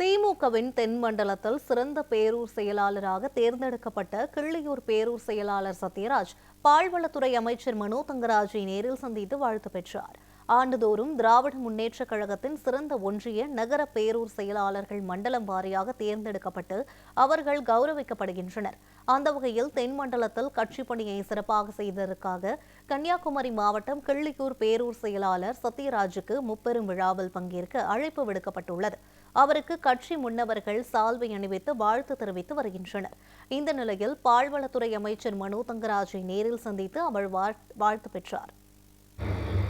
திமுகவின் தென் மண்டலத்தில் சிறந்த பேரூர் செயலாளராக தேர்ந்தெடுக்கப்பட்ட கிள்ளியூர் பேரூர் செயலாளர் சத்யராஜ் பால்வளத்துறை அமைச்சர் மனோ தங்கராஜை நேரில் சந்தித்து வாழ்த்து பெற்றார். ஆண்டுதோறும் திராவிட முன்னேற்றக் கழகத்தின் சிறந்த ஒன்றிய நகர பேரூர் செயலாளர்கள் மண்டலம் வாரியாக தேர்ந்தெடுக்கப்பட்டு அவர்கள் கௌரவிக்கப்படுகின்றனர். அந்த வகையில் தென் மண்டலத்தில் கட்சி பணியை சிறப்பாக செய்ததற்காக கன்னியாகுமரி மாவட்டம் கிள்ளியூர் பேரூர் செயலாளர் சத்யராஜுக்கு முப்பெரும் விழாவில் பங்கேற்க அழைப்பு விடுக்கப்பட்டுள்ளது. அவருக்கு கட்சி முன்னவர்கள் சால்வை அணிவித்து வாழ்த்து தெரிவித்து வருகின்றனர். இந்த நிலையில் பால்வளத்துறை அமைச்சர் மனோ தங்கராஜை நேரில் சந்தித்து அவர் வாழ்த்து பெற்றார்.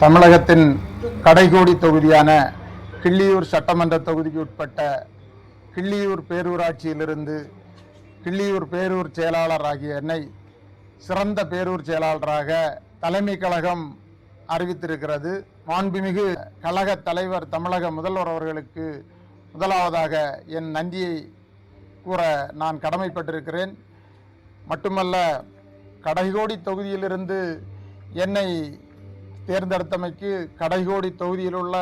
தமிழகத்தின் கடைகோடி தொகுதியான கிள்ளியூர் சட்டமன்ற தொகுதிக்கு உட்பட்ட கிள்ளியூர் பேரூராட்சியிலிருந்து கிள்ளியூர் பேரூர் செயலாளர் ஆகிய என்னை சிறந்த பேரூர் செயலாளராக தலைமை கழகம் அறிவித்திருக்கிறது. மாண்புமிகு கழக தலைவர் தமிழக முதல்வர் அவர்களுக்கு முதலாவதாக என் நன்றியை கூற நான் கடமைப்பட்டிருக்கிறேன். மட்டுமல்ல கடைகோடி தொகுதியிலிருந்து என்னை தேர்ந்தெடுத்தமைக்கு கடைகோடி தொகுதியில் உள்ள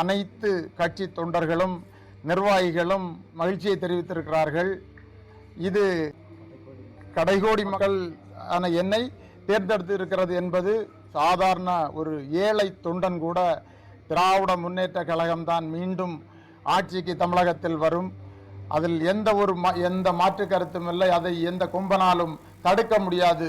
அனைத்து கட்சி தொண்டர்களும் நிர்வாகிகளும் மகிழ்ச்சியை தெரிவித்திருக்கிறார்கள். இது கடைகோடி மக்கள் ஆன என்னை தேர்ந்தெடுத்து இருக்கிறது என்பது சாதாரண ஒரு ஏழை தொண்டன் கூட திராவிட முன்னேற்ற கழகம்தான் மீண்டும் ஆட்சிக்கு தமிழகத்தில் வரும். அதில் எந்த ஒரு எந்த மாற்று கருத்தும் இல்லை. அதை எந்த கும்பனாலும் தடுக்க முடியாது.